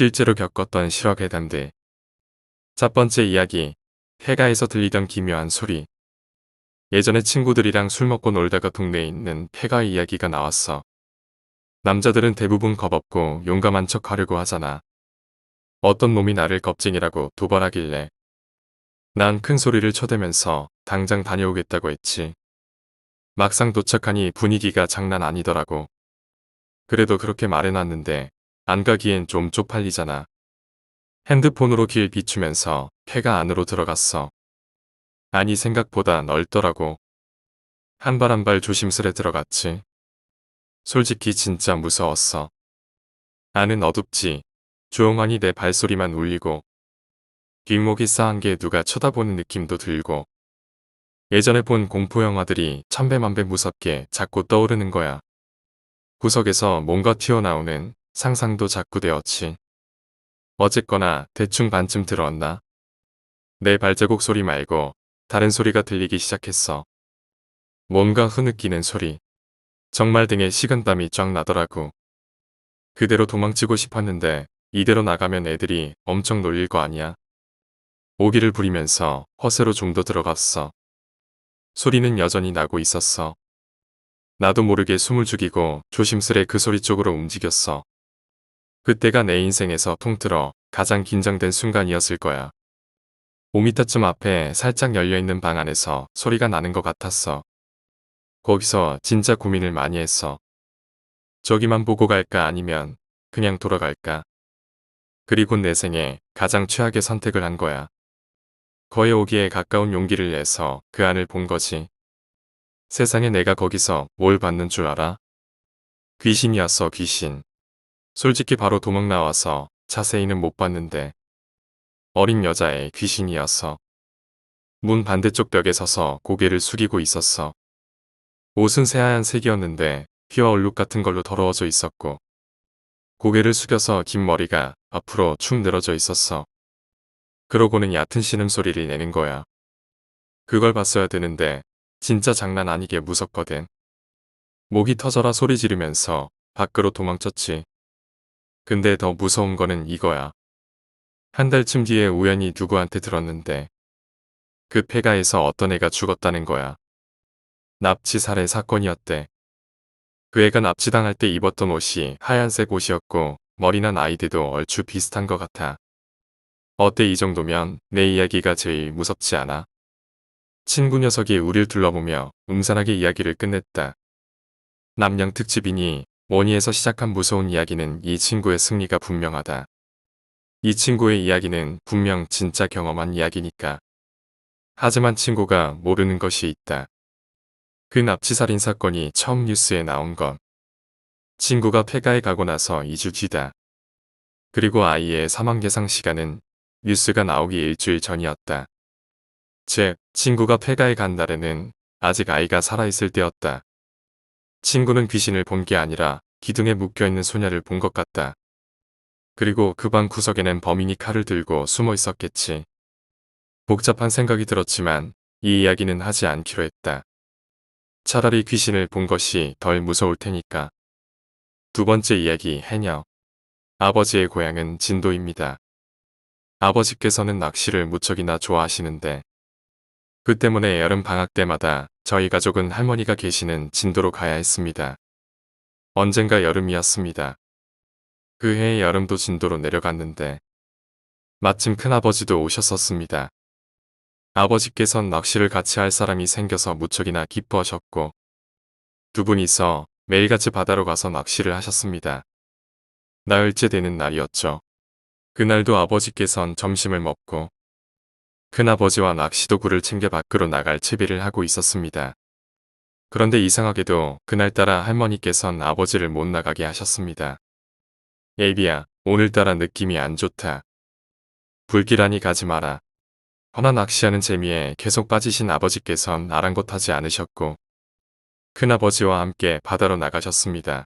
실제로 겪었던 실화괴담들. 첫 번째 이야기, 폐가에서 들리던 기묘한 소리. 예전에 친구들이랑 술 먹고 놀다가 동네에 있는 폐가 이야기가 나왔어. 남자들은 대부분 겁없고 용감한 척 하려고 하잖아. 어떤 놈이 나를 겁쟁이라고 도발하길래 난 큰 소리를 쳐대면서 당장 다녀오겠다고 했지. 막상 도착하니 분위기가 장난 아니더라고. 그래도 그렇게 말해놨는데 안 가기엔 좀 쪽팔리잖아. 핸드폰으로 길 비추면서 폐가 안으로 들어갔어. 아니 생각보다 넓더라고. 한 발 한 발 조심스레 들어갔지. 솔직히 진짜 무서웠어. 안은 어둡지. 조용하니 내 발소리만 울리고 뒷목이 싸한 게 누가 쳐다보는 느낌도 들고 예전에 본 공포 영화들이 천배만배 무섭게 자꾸 떠오르는 거야. 구석에서 뭔가 튀어나오는 상상도 자꾸 되었지. 어쨌거나 대충 반쯤 들어왔나? 내 발자국 소리 말고 다른 소리가 들리기 시작했어. 뭔가 흐느끼는 소리. 정말 등에 식은땀이 쫙 나더라고. 그대로 도망치고 싶었는데 이대로 나가면 애들이 엄청 놀릴 거 아니야. 오기를 부리면서 허세로 좀 더 들어갔어. 소리는 여전히 나고 있었어. 나도 모르게 숨을 죽이고 조심스레 그 소리 쪽으로 움직였어. 그때가 내 인생에서 통틀어 가장 긴장된 순간이었을 거야. 5미터쯤 앞에 살짝 열려있는 방 안에서 소리가 나는 것 같았어. 거기서 진짜 고민을 많이 했어. 저기만 보고 갈까 아니면 그냥 돌아갈까. 그리고 내 생에 가장 최악의 선택을 한 거야. 거의 오기에 가까운 용기를 내서 그 안을 본 거지. 세상에 내가 거기서 뭘 받는 줄 알아? 귀신이었어 귀신. 솔직히 바로 도망 나와서 자세히는 못 봤는데 어린 여자의 귀신이었어. 문 반대쪽 벽에 서서 고개를 숙이고 있었어. 옷은 새하얀 색이었는데 피와 얼룩 같은 걸로 더러워져 있었고 고개를 숙여서 긴 머리가 앞으로 축 늘어져 있었어. 그러고는 얕은 신음소리를 내는 거야. 그걸 봤어야 되는데 진짜 장난 아니게 무섭거든. 목이 터져라 소리 지르면서 밖으로 도망쳤지. 근데 더 무서운 거는 이거야. 한 달쯤 뒤에 우연히 누구한테 들었는데 그 폐가에서 어떤 애가 죽었다는 거야. 납치 살해 사건이었대. 그 애가 납치당할 때 입었던 옷이 하얀색 옷이었고 머리나 나이대도 얼추 비슷한 것 같아. 어때 이 정도면 내 이야기가 제일 무섭지 않아? 친구 녀석이 우릴 둘러보며 음산하게 이야기를 끝냈다. 남양 특집이니 모니에서 시작한 무서운 이야기는 이 친구의 승리가 분명하다. 이 친구의 이야기는 분명 진짜 경험한 이야기니까. 하지만 친구가 모르는 것이 있다. 그 납치살인 사건이 처음 뉴스에 나온 건 친구가 폐가에 가고 나서 2주 뒤다. 그리고 아이의 사망 예상 시간은 뉴스가 나오기 일주일 전이었다. 즉, 친구가 폐가에 간 날에는 아직 아이가 살아있을 때였다. 친구는 귀신을 본 게 아니라 기둥에 묶여있는 소녀를 본 것 같다. 그리고 그 방 구석에는 범인이 칼을 들고 숨어 있었겠지. 복잡한 생각이 들었지만 이 이야기는 하지 않기로 했다. 차라리 귀신을 본 것이 덜 무서울 테니까. 두 번째 이야기 해녀. 아버지의 고향은 진도입니다. 아버지께서는 낚시를 무척이나 좋아하시는데 그 때문에 여름 방학 때마다 저희 가족은 할머니가 계시는 진도로 가야 했습니다. 언젠가 여름이었습니다. 그 해의 여름도 진도로 내려갔는데 마침 큰아버지도 오셨었습니다. 아버지께선 낚시를 같이 할 사람이 생겨서 무척이나 기뻐하셨고 두 분이서 매일같이 바다로 가서 낚시를 하셨습니다. 나흘째 되는 날이었죠. 그날도 아버지께선 점심을 먹고 큰아버지와 낚시도구를 챙겨 밖으로 나갈 채비를 하고 있었습니다. 그런데 이상하게도 그날따라 할머니께선 아버지를 못 나가게 하셨습니다. 에이비야, 오늘따라 느낌이 안 좋다. 불길하니 가지 마라. 허나 낚시하는 재미에 계속 빠지신 아버지께선 아랑곳하지 않으셨고 큰아버지와 함께 바다로 나가셨습니다.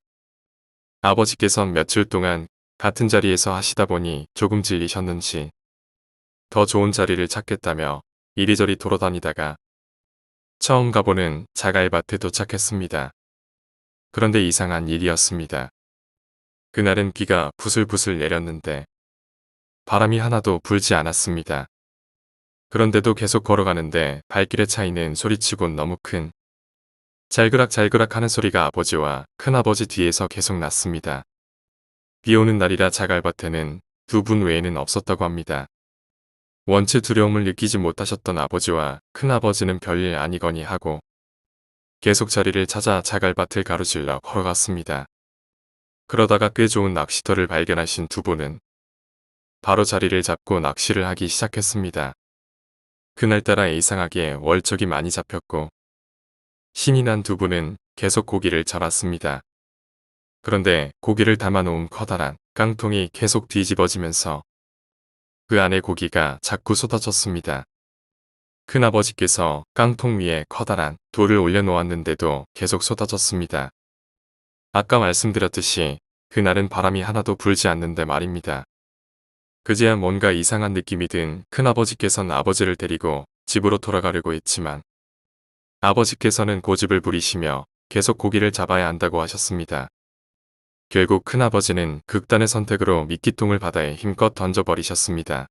아버지께선 며칠 동안 같은 자리에서 하시다 보니 조금 질리셨는지 더 좋은 자리를 찾겠다며 이리저리 돌아다니다가 처음 가보는 자갈밭에 도착했습니다. 그런데 이상한 일이었습니다. 그날은 비가 부슬부슬 내렸는데 바람이 하나도 불지 않았습니다. 그런데도 계속 걸어가는데 발길의 차이는 소리치곤 너무 큰 잘그락 잘그락 하는 소리가 아버지와 큰아버지 뒤에서 계속 났습니다. 비 오는 날이라 자갈밭에는 두 분 외에는 없었다고 합니다. 원체 두려움을 느끼지 못하셨던 아버지와 큰아버지는 별일 아니거니 하고 계속 자리를 찾아 자갈밭을 가로질러 걸어갔습니다. 그러다가 꽤 좋은 낚시터를 발견하신 두 분은 바로 자리를 잡고 낚시를 하기 시작했습니다. 그날따라 이상하게 월척이 많이 잡혔고 신이 난 두 분은 계속 고기를 잡았습니다. 그런데 고기를 담아놓은 커다란 깡통이 계속 뒤집어지면서 그 안에 고기가 자꾸 쏟아졌습니다. 큰아버지께서 깡통 위에 커다란 돌을 올려놓았는데도 계속 쏟아졌습니다. 아까 말씀드렸듯이 그날은 바람이 하나도 불지 않는데 말입니다. 그제야 뭔가 이상한 느낌이 든 큰아버지께서는 아버지를 데리고 집으로 돌아가려고 했지만 아버지께서는 고집을 부리시며 계속 고기를 잡아야 한다고 하셨습니다. 결국 큰아버지는 극단의 선택으로 미끼통을 바다에 힘껏 던져버리셨습니다.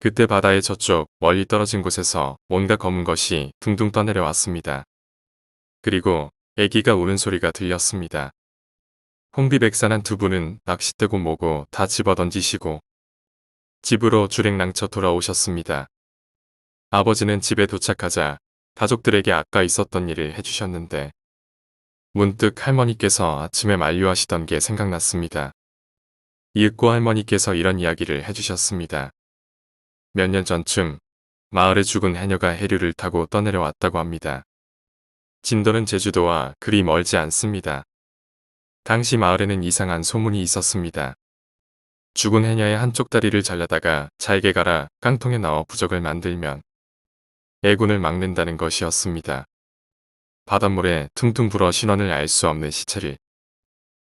그때 바다의 저쪽 멀리 떨어진 곳에서 뭔가 검은 것이 둥둥 떠내려왔습니다. 그리고 애기가 우는 소리가 들렸습니다. 홍비백산한 두 분은 낚싯대고 뭐고 다 집어던지시고 집으로 주랭랑쳐 돌아오셨습니다. 아버지는 집에 도착하자 가족들에게 아까 있었던 일을 해주셨는데 문득 할머니께서 아침에 만류하시던 게 생각났습니다. 이윽고 할머니께서 이런 이야기를 해주셨습니다. 몇 년 전쯤 마을에 죽은 해녀가 해류를 타고 떠내려왔다고 합니다. 진도는 제주도와 그리 멀지 않습니다. 당시 마을에는 이상한 소문이 있었습니다. 죽은 해녀의 한쪽 다리를 잘라다가 잘게 갈아 깡통에 넣어 부적을 만들면 애군을 막는다는 것이었습니다. 바닷물에 퉁퉁 불어 신원을 알 수 없는 시체를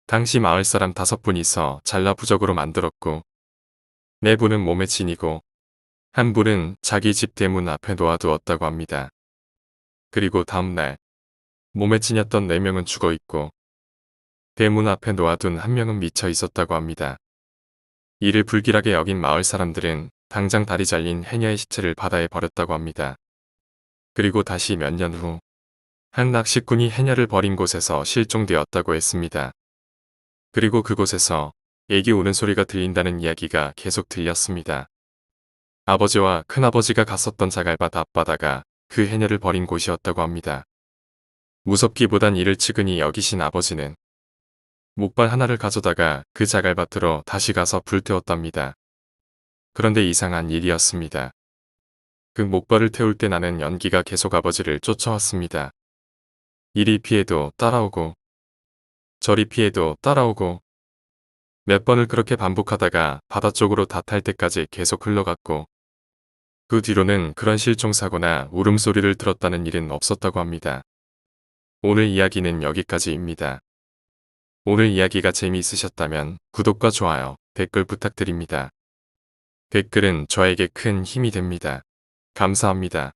당시 마을 사람 다섯 분이서 잘라 부적으로 만들었고 네 분은 몸에 지니고 한 분은 자기 집 대문 앞에 놓아두었다고 합니다. 그리고 다음날 몸에 지녔던 네 명은 죽어 있고 대문 앞에 놓아둔 한 명은 미쳐 있었다고 합니다. 이를 불길하게 여긴 마을 사람들은 당장 다리 잘린 해녀의 시체를 바다에 버렸다고 합니다. 그리고 다시 몇 년 후 한 낚시꾼이 해녀를 버린 곳에서 실종되었다고 했습니다. 그리고 그곳에서 애기 우는 소리가 들린다는 이야기가 계속 들렸습니다. 아버지와 큰아버지가 갔었던 자갈밭 앞바다가 그 해녀를 버린 곳이었다고 합니다. 무섭기보단 이를 측은히 여기신 아버지는 목발 하나를 가져다가 그 자갈밭으로 다시 가서 불태웠답니다. 그런데 이상한 일이었습니다. 그 목발을 태울 때 나는 연기가 계속 아버지를 쫓아왔습니다. 이리 피해도 따라오고 저리 피해도 따라오고 몇 번을 그렇게 반복하다가 바다 쪽으로 다 탈 때까지 계속 흘러갔고 그 뒤로는 그런 실종사고나 울음소리를 들었다는 일은 없었다고 합니다. 오늘 이야기는 여기까지입니다. 오늘 이야기가 재미있으셨다면 구독과 좋아요, 댓글 부탁드립니다. 댓글은 저에게 큰 힘이 됩니다. 감사합니다.